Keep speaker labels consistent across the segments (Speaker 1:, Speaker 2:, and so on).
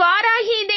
Speaker 1: இவ்வாறாகி இதை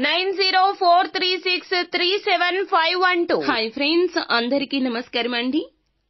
Speaker 1: nine zero four three six three seven five one two. Hi friends అందరికీ నమస్కారం అండి.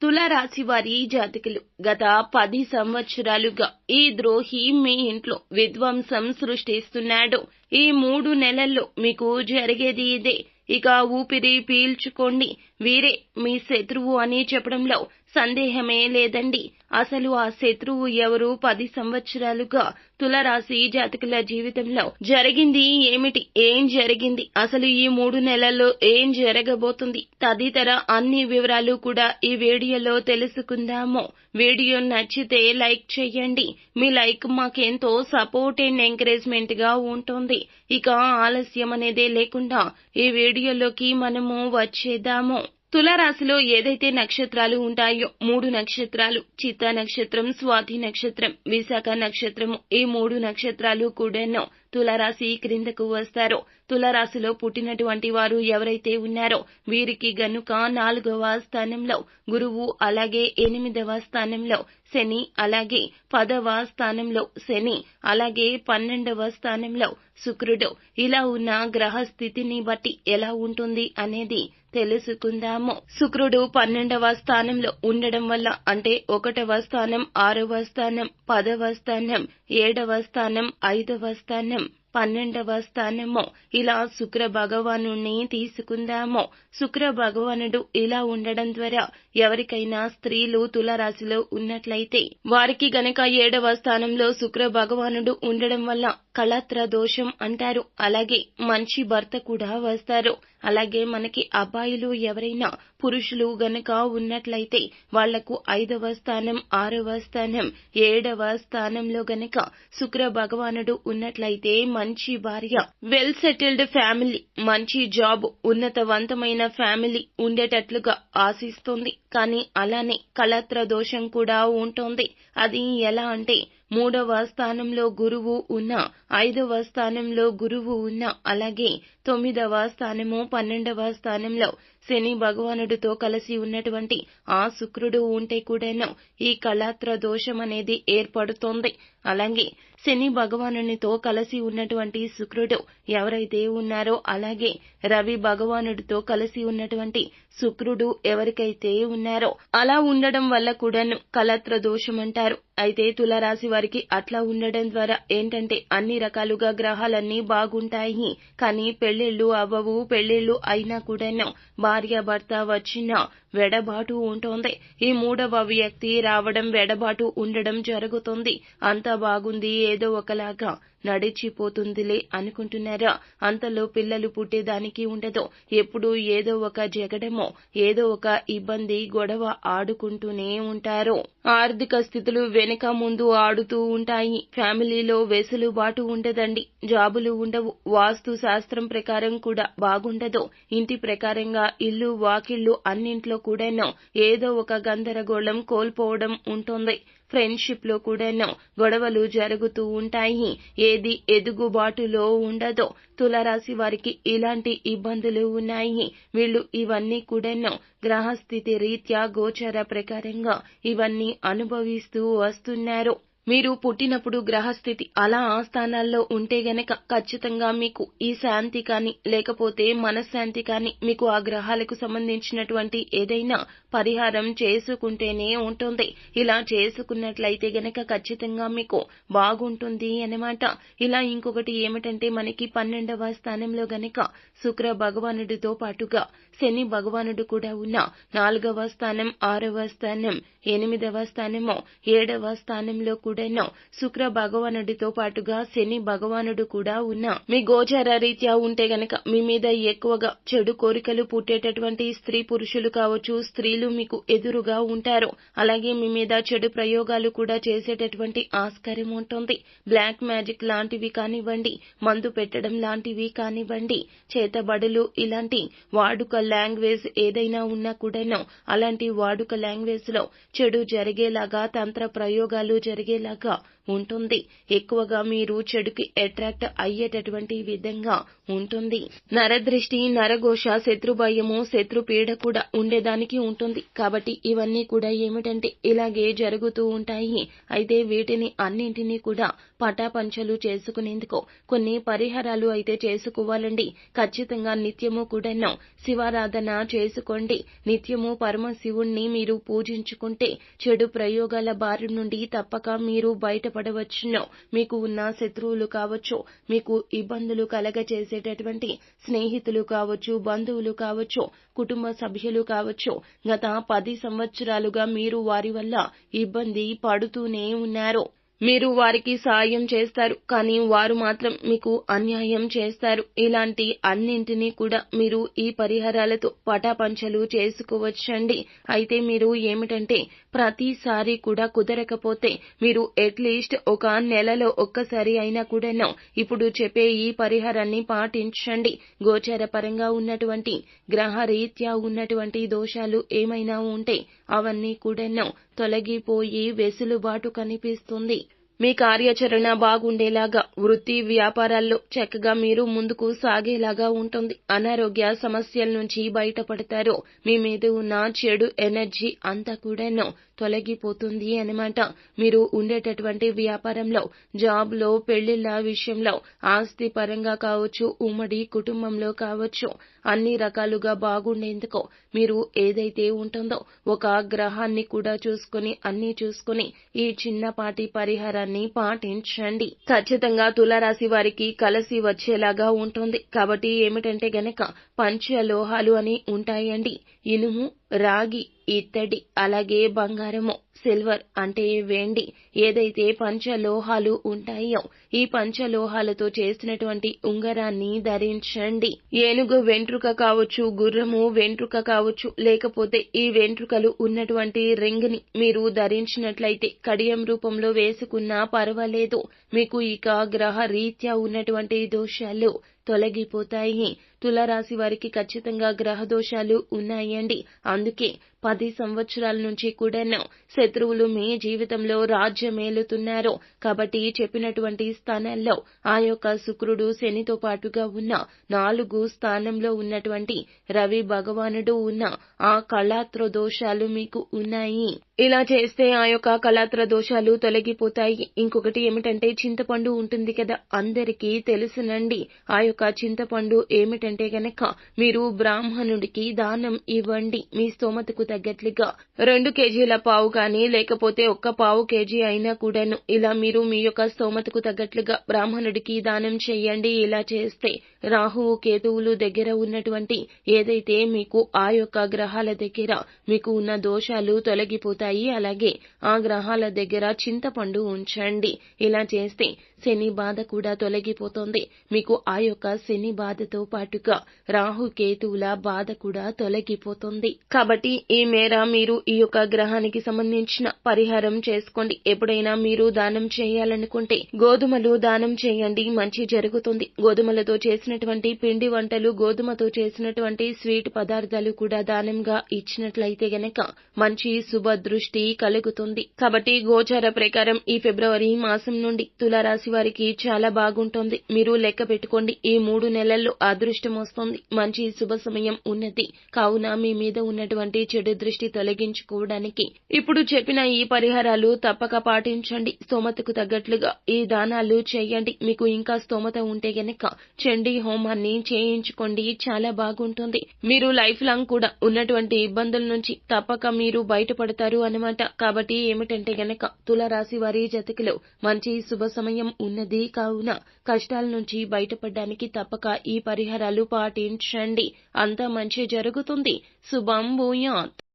Speaker 1: తులారాశి వారి జాతకులు గత పది సంవత్సరాలుగా ఈ ద్రోహి మీ ఇంట్లో విధ్వంసం సృష్టిస్తున్నాడు. ఈ మూడు నెలల్లో మీకు జరిగేది ఇదే. ఇక ఊపిరి పీల్చుకోండి. వీరే మీ శత్రువు అని చెప్పడంలో సందేహమే లేదండి. అసలు ఆ శత్రువు ఎవరు? పది సంవత్సరాలుగా తులరాశి జాతకుల జీవితంలో జరిగింది ఏమిటి? ఏం జరిగింది? అసలు ఈ మూడు నెలల్లో ఏం జరగబోతుంది? తదితర అన్ని వివరాలు కూడా ఈ వీడియోలో తెలుసుకుందాము. వీడియో నచ్చితే లైక్ చేయండి. మీ లైక్ మాకెంతో సపోర్ట్ అండ్ ఎంకరేజ్మెంట్గా ఉంటుంది. ఇక ఆలస్యం అనేదే లేకుండా ఈ వీడియోలోకి మనము వచ్చేద్దాము. తులారాశిలో ఏదైతే నక్షత్రాలు ఉంటాయో మూడు నక్షత్రాలు చిత్త నక్షత్రం స్వాతి నక్షత్రం విశాఖ నక్షత్రము ఈ మూడు నక్షత్రాలు కూడాను తులరాశి క్రిందకు వస్తారు. తులరాశిలో పుట్టినటువంటి వారు ఎవరైతే ఉన్నారో వీరికి గనుక నాలుగవ స్థానంలో గురువు అలాగే ఎనిమిదవ స్థానంలో శని అలాగే పదవ స్థానంలో శని అలాగే పన్నెండవ స్థానంలో శుక్రుడు. ఇలా ఉన్న గ్రహ స్థితిని బట్టి ఎలా ఉంటుంది అనేది తెలుసుకుందాము. శుక్రుడు పన్నెండవ స్థానంలో ఉండడం వల్ల అంటే ఒకటవ స్థానం ఆరవ స్థానం పదవ స్థానం ఏడవ స్థానం ఐదవ స్థానం పన్నెండవ స్థానము. ఇలా శుక్ర భగవాను తీసుకుందాము. శుక్ర భగవానుడు ఇలా ఉండడం ద్వారా ఎవరికైనా స్త్రీలు తులరాశిలో ఉన్నట్లయితే వారికి గనక ఏడవ స్థానంలో శుక్ర భగవానుడు ఉండడం వల్ల కళత్ర దోషం అంటారు. అలాగే మంచి భర్త కూడా వస్తారు. అలాగే మనకి అబ్బాయిలు ఎవరైనా పురుషులు గనక ఉన్నట్లయితే వాళ్ళకు ఐదవ స్థానం ఆరవ స్థానం ఏడవ స్థానంలో గనక శుక్ర భగవానుడు ఉన్నట్లయితే మంచి భార్య వెల్ సెటిల్డ్ ఫ్యామిలీ మంచి జాబ్ ఉన్నతవంతమైన ఫ్యామిలీ ఉండేటట్లుగా ఆశిస్తుంది. కానీ అలానే కళత్ర దోషం కూడా ఉంటుంది. అది ఎలా అంటే మూడవ స్థానంలో గురువు ఉన్న ఐదవ స్థానంలో గురువు ఉన్న అలాగే తొమ్మిదవ స్థానము పన్నెండవ స్థానంలో శని భగవానుడితో కలిసి ఉన్నటువంటి ఆ శుక్రుడు ఉంటే కూడాను ఈ కళాత్ర దోషం అనేది ఏర్పడుతోంది. అలాగే శని భగవానునితో కలిసి ఉన్నటువంటి శుక్రుడు ఎవరైతే ఉన్నారో అలాగే రవి భగవానుడితో కలిసి ఉన్నటువంటి శుక్రుడు ఎవరికైతే ఉన్నారో అలా ఉండడం వల్ల కూడాను కళాత్ర దోషం అంటారు. అయితే తులరాశి వారికి అట్లా ఉండడం ద్వారా ఏంటంటే అన్ని రకాలుగా గ్రహాలన్నీ బాగుంటాయి. కానీ పెళ్ళిళ్ళు అవ్వవు పెళ్ళిళ్ళు అయినా కూడాను భార్య భర్త వచ్చిన వెడబాటు ఉంటోంది. ఈ మూడవ వ్యక్తి రావడం వెడబాటు ఉండడం జరుగుతుంది. అంతా బాగుంది ఏదో ఒకలాగా నడిచిపోతుందిలే అనుకుంటున్నారా? అంతలో పిల్లలు పుట్టేదానికి ఉండదు. ఎప్పుడు ఏదో ఒక జగడమో ఏదో ఒక ఇబ్బంది గొడవ ఆడుకుంటూనే ఉంటారు. ఆర్థిక స్థితులు వెనుక ముందు ఆడుతూ ఉంటాయి. ఫ్యామిలీలో వెసులుబాటు ఉండదండి. జాబులు ఉండవు. వాస్తు శాస్త్రం ప్రకారం కూడా బాగుండదు. ఇంటి ప్రకారంగా ఇల్లు వాకిళ్ళు అన్నింట్లో కూడాను ఏదో ఒక గందరగోళం కోల్పోవడం ఉంటుంది. ఫ్రెండ్షిప్లో కూడాను గొడవలు జరుగుతూ ఉంటాయి. ఏది ఎదుగుబాటులో ఉండదో తులరాశి వారికి ఇలాంటి ఇబ్బందులు ఉన్నాయి. వీళ్ళు ఇవన్నీ కూడాను గ్రహస్థితి రీత్యా గోచర ప్రకారంగా ఇవన్నీ అనుభవిస్తూ వస్తున్నారు. మీరు పుట్టినప్పుడు గ్రహస్థితి అలా ఆ స్థానాల్లో ఉంటే గనక ఖచ్చితంగా మీకు ఈ శాంతి కానీ లేకపోతే మనశ్శాంతి కానీ మీకు ఆ గ్రహాలకు సంబంధించినటువంటి ఏదైనా పరిహారం చేసుకుంటేనే ఉంటుంది. ఇలా చేసుకున్నట్లయితే గనక ఖచ్చితంగా మీకు బాగుంటుంది అన్నమాట. ఇలా ఇంకొకటి ఏమిటంటే మనకి పన్నెండవ స్థానంలో గనక శుక్ర భగవానుడితో పాటుగా శని భగవానుడు కూడా ఉన్న నాలుగవ స్థానం ఆరవ స్థానం ఎనిమిదవ స్థానము ఏడవ స్థానంలో కూడా దేవుడైన శుక్ర భగవానుడితో పాటుగా శని భగవానుడు కూడా ఉన్న. మీ గోచార రీత్యా ఉంటే గనక మీ మీద ఎక్కువగా చెడు కోరికలు పుట్టేటటువంటి స్త్రీ పురుషులు కావచ్చు స్త్రీలు మీకు ఎదురుగా ఉంటారు. అలాగే మీ మీద చెడు ప్రయోగాలు కూడా చేసేటటువంటి ఆస్కారం ఉంటుంది. బ్లాక్ మ్యాజిక్ లాంటివి కానివ్వండి మందు పెట్టడం లాంటివి కానివ్వండి చేతబడులు ఇలాంటి వాడుక లాంగ్వేజ్ ఏదైనా ఉన్నా కూడాను అలాంటి వాడుక లాంగ్వేజ్లో చెడు జరిగేలాగా తంత్ర ప్రయోగాలు జరిగేలా జరిగేలాగా ఉంటుంది. ఎక్కువగా మీరు చెడుకి అట్రాక్ట్ అయ్యేటటువంటి విధంగా ఉంటుంది. నరదృష్టి నరఘోష శత్రుభయము శత్రు పీడ కూడా ఉండేదానికి ఉంటుంది. కాబట్టి ఇవన్నీ కూడా ఏమిటంటే ఇలాగే జరుగుతూ ఉంటాయి. అయితే వీటిని అన్నింటినీ కూడా పటాపంచలు చేసుకునేందుకు కొన్ని పరిహారాలు అయితే చేసుకోవాలండి. ఖచ్చితంగా నిత్యము కూడాను శివారాధన చేసుకోండి. నిత్యము పరమశివుణ్ణి మీరు పూజించుకుంటే చెడు ప్రయోగాల బారి నుండి తప్పక మీరు బాధపడవచ్చునో. మీకు ఉన్న శత్రువులు కావచ్చు మీకు ఇబ్బందులు కలగచేసేటటువంటి స్నేహితులు కావచ్చు బంధువులు కావచ్చు కుటుంబ సభ్యులు కావచ్చు గత పది సంవత్సరాలుగా మీరు వారి వల్ల ఇబ్బంది పడుతూనే ఉన్నారు. మీరు వారికి సాయం చేస్తారు కానీ వారు మాత్రం మీకు అన్యాయం చేస్తారు. ఇలాంటి అన్నింటినీ కూడా మీరు ఈ పరిహారాలతో పటాపంచలు చేసుకోవచ్చండి. అయితే మీరు ఏమిటంటే ప్రతిసారి కూడా కుదరకపోతే మీరు అట్లీస్ట్ ఒక నెలలో ఒక్కసారి అయినా కూడాను ఇప్పుడు చెప్పే ఈ పరిహారాన్ని పాటించండి. గోచార పరంగా ఉన్నటువంటి గ్రహరీత్యా ఉన్నటువంటి దోషాలు ఏమైనా ఉంటే అవన్నీ కూడాను తొలగిపోయి వెసులుబాటు కనిపిస్తుంది. మీ కార్యాచరణ బాగుండేలాగా వృత్తి వ్యాపారాల్లో చక్కగా మీరు ముందుకు సాగేలాగా ఉంటుంది. అనారోగ్య సమస్యల నుంచి బయటపడతారు. మీ మీద ఉన్న చెడు ఎనర్జీ అంతా కూడాను తొలగిపోతుంది అనమాట. మీరు ఉండేటటువంటి వ్యాపారంలో జాబ్లో పెళ్ళిళ్ళ విషయంలో ఆస్తి పరంగా కావచ్చు ఉమ్మడి కుటుంబంలో కావచ్చు అన్ని రకాలుగా బాగుండేందుకు మీరు ఏదైతే ఉంటుందో ఒక గ్రహాన్ని కూడా చూసుకుని అన్ని చూసుకుని ఈ చిన్నపాటి పరిహారాన్ని పాటించండి. ఖచ్చితంగా తులారాశి వారికి కలిసి వచ్చేలాగా ఉంటుంది. కాబట్టి ఏమిటంటే గనక పంచలోహాలు అని ఉంటాయండి. ఇనుము రాగి ఇత్తడి అలాగే బంగారము. సిల్వర్ అంటే వెండి. ఏదైతే పంచలోహాలు ఉంటాయో ఈ పంచలోహాలతో చేసినటువంటి ఉంగరాన్ని ధరించండి. ఏనుగు వెంట్రుక కావచ్చు గుర్రము వెంట్రుక కావచ్చు లేకపోతే ఈ వెంట్రుకలు ఉన్నటువంటి రింగ్ని మీరు ధరించినట్లయితే కడియం రూపంలో వేసుకున్నా పర్వాలేదు. మీకు ఇక గ్రహ రీత్యా ఉన్నటువంటి దోషాలు తొలగిపోతాయి. తులారాశి వారికి ఖచ్చితంగా గ్రహ దోషాలు ఉన్నాయండి. అందుకే పది సంవత్సరాల నుంచి కూడాను శత్రువులు మీ జీవితంలో రాజ్యమేలుతున్నారు. కాబట్టి చెప్పినటువంటి స్థానాల్లో ఆ యొక్క శుక్రుడు శనితో పాటుగా ఉన్న నాలుగు స్థానంలో ఉన్నటువంటి రవి భగవానుడు ఉన్న ఆ కళాత్ర దోషాలు మీకు ఉన్నాయి. ఇలా చేస్తే ఆ యొక్క కళాత్ర దోషాలు తొలగిపోతాయి. ఇంకొకటి ఏమిటంటే చింతపండు ఉంటుంది కదా అందరికీ తెలుసునండి. ఆ యొక్క చింతపండు ఏమిటంటే గనక మీరు బ్రాహ్మణుడికి దానం ఇవ్వండి మీ స్తోమతకు తగ్గట్లుగా. రెండు కేజీల పావు కానీ లేకపోతే ఒక్క పావు కేజీ అయినా కూడాను ఇలా మీరు మీ యొక్క స్తోమతకు తగ్గట్లుగా బ్రాహ్మణుడికి దానం చేయండి. ఇలా చేస్తే రాహువు కేతువులు దగ్గర ఉన్నటువంటి ఏదైతే మీకు ఆ యొక్క గ్రహాల దగ్గర మీకు ఉన్న దోషాలు తొలగిపోతాయి అలాగే ఆ గ్రహాల దగ్గర చింతపండు ఉంచండి. ఇలా చేస్తే శని బాధ కూడా తొలగిపోతుంది. మీకు ఆ యొక్క శని బాధతో పాటుగా రాహు కేతువుల బాధ కూడా తొలగిపోతుంది. కాబట్టి ఈ మేర మీరు ఈ యొక్క గ్రహానికి సంబంధించిన పరిహారం చేసుకోండి. ఎప్పుడైనా మీరు దానం చేయాలనుకుంటే గోధుమలు దానం చేయండి. మంచి జరుగుతుంది. గోధుమలతో చేసినటువంటి పిండి వంటలు గోధుమతో చేసినటువంటి స్వీట్ పదార్థాలు కూడా దానంగా ఇచ్చినట్లయితే గనక మంచి శుభ దృష్టి కలుగుతుంది. కాబట్టి గోచార ప్రకారం ఈ ఫిబ్రవరి మాసం నుండి తులారాశి వారికి చాలా బాగుంటుంది. మీరు లెక్క పెట్టుకోండి. ఈ మూడు నెలల్లో అదృష్టం వస్తుంది మంచి శుభ సమయం ఉన్నది. కావున మీ మీద ఉన్నటువంటి చెడు దృష్టి తొలగించుకోవడానికి ఇప్పుడు చెప్పిన ఈ పరిహారాలు తప్పక పాటించండి. స్తోమతకు తగ్గట్లుగా ఈ దానాలు చేయండి. మీకు ఇంకా స్తోమత ఉంటే గనక చండీ హోమాన్ని చేయించుకోండి. చాలా బాగుంటుంది. మీరు లైఫ్ లాంగ్ కూడా ఉన్నటువంటి ఇబ్బందుల నుంచి తప్పక మీరు బయటపడతారు అన్నమాట. కాబట్టి ఏమిటంటే గనక తులారాశి వారి జతకిలో మంచి శుభ సమయం ఉన్నది కావున కష్టాల నుంచి బయటపడడానికి తప్పక ఈ పరిహారాలు పాటించండి. అంతా మంచి జరుగుతుంది. శుభం భూయాత్.